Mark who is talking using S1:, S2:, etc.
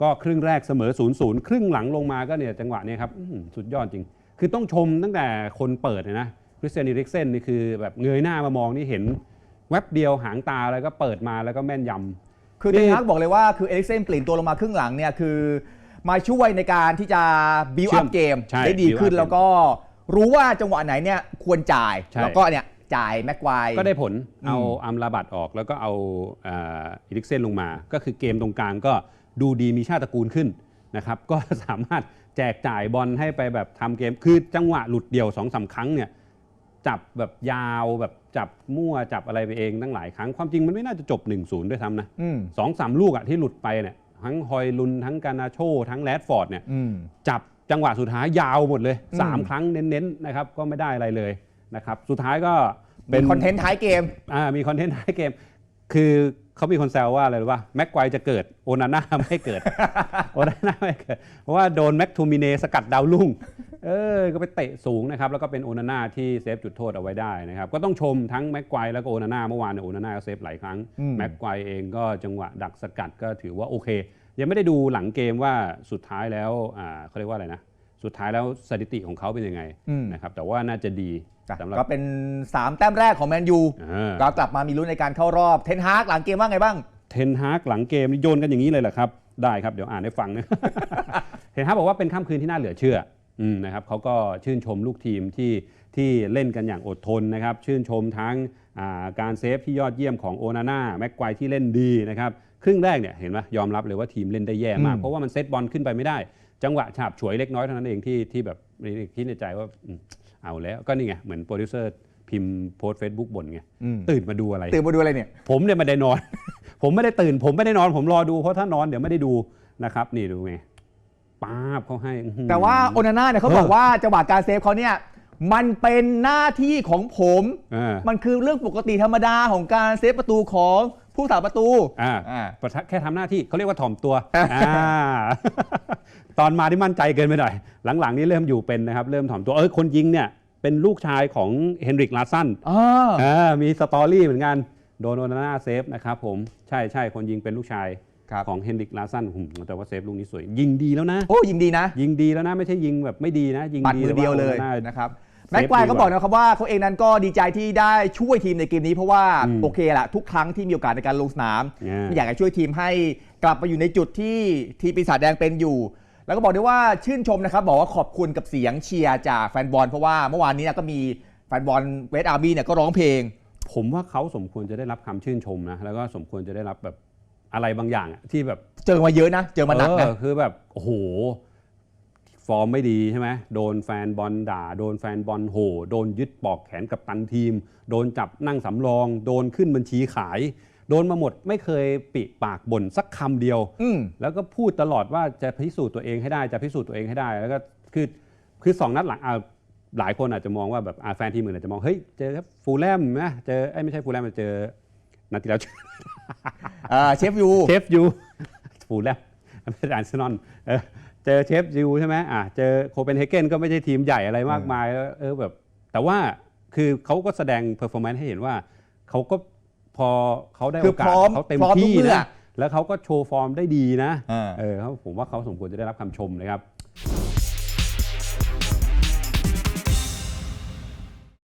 S1: ก็ครึ่งแรกเสมอ0ูนย์ครึ่งหลังลงมาก็เนี่ยจังหวะเนี้ครับอื้อหือสุดยอดจริง คือต้องชมตั้งแต่คนเปิดเลยนะคริสเตียนอีริกเซนนี่คือแบบเงยหน้ามามองนี่เห็นแวบเดียวหางตาแล้วก็เปิดมาแล้วก็แม่นยำ
S2: คือเทนฮากบอกเลยว่าคือเอลิกเซนเปลี่ยนตัวลงมาครึ่งหลังเนี่ยคือมาช่วยในการที่จะบิว
S1: เชื่
S2: อั
S1: อ
S2: พ
S1: ม
S2: เกม
S1: ใช่
S2: ได้ดีขึ้น
S1: build up
S2: แล้วก็รู้ว่าจังหวะไหนเนี่ยควรจ่าย
S1: ใช่
S2: แล้วก็เนี่ยจ่ายแม็กควาย
S1: ก็ได้ผลเอา
S2: อืม
S1: อัมราบัตออกแล้วก็เอาอ่าอีลิกเซนลงมา ก็คือเกมตรงกลางก็ ดูดีมีชาติตระกูลขึ้นนะครับก็สามารถแจกจ่ายบอลให้ไปแบบทำเกม คือจังหวะหลุดเดี่ยวสองสาครั้งเนี่ยจับแบบยาวแบบจับมั่วจับอะไรไปเองตั้งหลายครั้งความจริงมันไม่น่าจะจบ 1-0 ด้วยซ้ำนะ
S2: อืม
S1: สองสามลูกอะที่หลุดไปเนี่ยทั้งฮอยลุนทั้งกานาโช ทั้งแรดฟอร์ดเนี่ย
S2: อืม
S1: จับจังหวะสุดท้ายยาวหมดเลย
S2: อืม
S1: 3ครั้งเน้นๆนะครับก็ไม่ได้อะไรเลยนะครับสุดท้ายก็
S2: เป็นคอนเทนต์ท้ายเกม
S1: อ่ามีคอนเทนต์ท้ายเกม คือ เขามีคนแซวว่าอะไรรู้ป่ะแม็กไกวจะเกิดโอนาน่าไม่เกิดโอนาน่าไม่เกิด เพราะว่าโดนแม็กทูมิเนสกัดดาวรุ่งเออก็ไปเตะสูงนะครับแล้วก็เป็นโอนาน่าที่เซฟจุดโทษเอาไว้ได้นะครับก็ต้องชมทั้งแม็กไกวแล้วก็โอนาน่าเมื่อวานเนี่ยโอนาน่าก็เซฟหลายครั้ง
S2: อืม
S1: แม็กไกวเองก็จังหวะดักสกัดก็ถือว่าโอเค ยังไม่ได้ดูหลังเกมว่าสุดท้ายแล้วอ่าเขาเรียกว่าอะไรนะ สุดท้ายแล้วสถิติของเขาเป็นยังไง
S2: อืม
S1: นะครับแต่ว่าน่าจะดี
S2: จ้ะ
S1: สำหรับ
S2: ก็เป็น 3 แต้มแรกของแมนยู
S1: อ่า
S2: ก็กลับมามีลุ้นในการเข้ารอบเทนฮากหลังเกมว่าไงบ้าง
S1: เทนฮากหลังเกมนี่โยนกันอย่างนี้เลยเหรอครับได้ครับเดี๋ยวอ่านให้ฟังนะเทนฮากบอกว่าเป็นค่ำคืนที่น่าเหลือเชื่ออืมนะครับเขาก็ชื่นชมลูกทีมที่ที่เล่นกันอย่างอดทนนะครับ ชื่นชมทั้งอ่าการเซฟที่ยอดเยี่ยมของโอนาน่าแม็กควายที่เล่นดีนะครับครึ่งแรกเนี่ยเห็นไหมยอมรับเลยว่าทีมเล่นได้แย่มาก
S2: อืม
S1: เพราะว่ามันเซตบอลขึ้นไปไม่ได้ จังหวะฉาบฉวยเล็กน้อยเท่านั้นเองที่ที่แบบคิดในใจว่าอืมเอาแล้วก็นี่ไงเหมือนโปรดิวเซอร์พิมพ์โพสเฟซบุ๊กบ่นไง
S2: อืม
S1: ตื่นมาดูอะไร
S2: ตื่นมาดูอะไรเนี่ย
S1: ผมเนี่ยไม่ได้นอน ผมไม่ได้ตื่น ผมไม่ได้นอน ผมรอดูเพราะถ้านอนเดี๋ยวไม่ได้ดูนะครับ นี่ดูไงป้าบเขาให้อื้อหือ
S2: แต่ว่าโอนาน่าเนี่ยเขา
S1: เออ
S2: บอกว่าจังหวะการเซฟเขาเนี่ยมันเป็นหน้าที่ของผม
S1: อ่า
S2: มันคือเรื่องปกติธรรมดาของการเซฟประตูของผู้สาประตู
S1: อ่า
S2: อ่า
S1: ประทักแค่ทำหน้าที่เขาเรียกว่าถ่อมตัว
S2: อ่า
S1: อ่า ตอนมาที่มั่นใจเกินไปหน่อย หลังๆ นี่เริ่มอยู่เป็นนะครับ เริ่มถ่อมตัว เออคนยิงเนี่ย เป็นลูกชายของเฮนริกลาสัน
S2: อ่า
S1: อ่ามีสตอรี่เหมือนกัน โดนโอนาน่าเซฟนะครับผม ใช่ใช่คนยิงเป็นลูกชาย
S2: ครับ
S1: ของเฮนริกลาสันหืมแต่ว่าเซฟลูกนี้สวย ยิงดีแล้วนะ
S2: โอ้ยิงดีนะ
S1: ยิงดีแล้วนะ ไม่ใช่ยิงแบบไม่ดีนะ ยิง
S2: ปัด
S1: ดี
S2: มือ
S1: แต่า
S2: เดียวเลย
S1: โอนาน่า
S2: นะครับ
S1: เซฟ
S2: แม็กควาย
S1: ดีกว่า
S2: ก็บอกนะครับว่าเขาเองนั้นก็ดีใจที่ได้ช่วยทีมในเกมนี้เพราะว่า
S1: อืม
S2: โอเคแหละทุกครั้งที่มีโอกาสในการลงสนาม
S1: อ่า
S2: อยากจะช่วยทีมให้กลับมาอยู่ในจุดที่ทีมปีศาจแดงเป็นอยู่ แล้วก็บอกด้วยว่าชื่นชมนะครับ บอกว่าขอบคุณกับเสียงเชียร์จากแฟนบอลเพราะว่าเมื่อวานนี้เนยก็มีแฟนบอลเวสต์อาร์มี่เนี่ยก็ร้องเพลง
S1: ผมว่าเขาสมควรจะได้รับคำชื่นชมนะแล้วก็สมควรจะได้รับแบบอะไรบางอย่างอะที่แบบ
S2: เจอมาเยอะนะ เจอมาหนักนะ
S1: เออคือแบบ โอ้โห ฟอร์มไม่ดีใช่ไหมโดนแฟนบอลด่า โดนแฟนบอลโห โดนยึดปอกแขนกับตันทีม โดนจับนั่งสำรอง โดนขึ้นบัญชีขาย โดนมาหมดไม่เคยปิปากบ่นสักคำเดียว
S2: อืม
S1: แล้วก็พูดตลอดว่าจะพิสูจน์ตัวเองให้ได้จะพิสูจน์ตัวเองให้ได้ แล้วก็คือคือสองนัดหลังอะหลายคนอาจจะมองว่าแบบอะแฟนทีมอื่นอาจจะมองเฮ้ยเจอฟูลแลมนะเจอไอ้ยไม่ใช่ฟูลแลมเจอนัดที่แล้ว
S2: อ่าเชฟยู
S1: เชฟยู ฟูลแลมไม่ใช่อาร์เซนอลเออเจอเชฟยูใช่ไหมอะเจอโคเปนเฮเกนก็ไม่ใช่ทีมใหญ่อะไรมากมายแล้วเออแบบ แต่ว่าคือเขาก็แสดงเพอร์ฟอร์แมนซ์ให้เห็นว่าเขาก็ พอเขาได้
S2: คื
S1: โอ
S2: อกา
S1: ส
S2: พร้อม
S1: เขาเต็ม
S2: พร้อมทุก
S1: ที่
S2: เมื่อ
S1: นะแล้วเขาก็โชว์ฟอร์มได้ดีนะ
S2: อ่า
S1: เออเขาผมว่าเขาสมควรจะได้รับคำชมนะครับ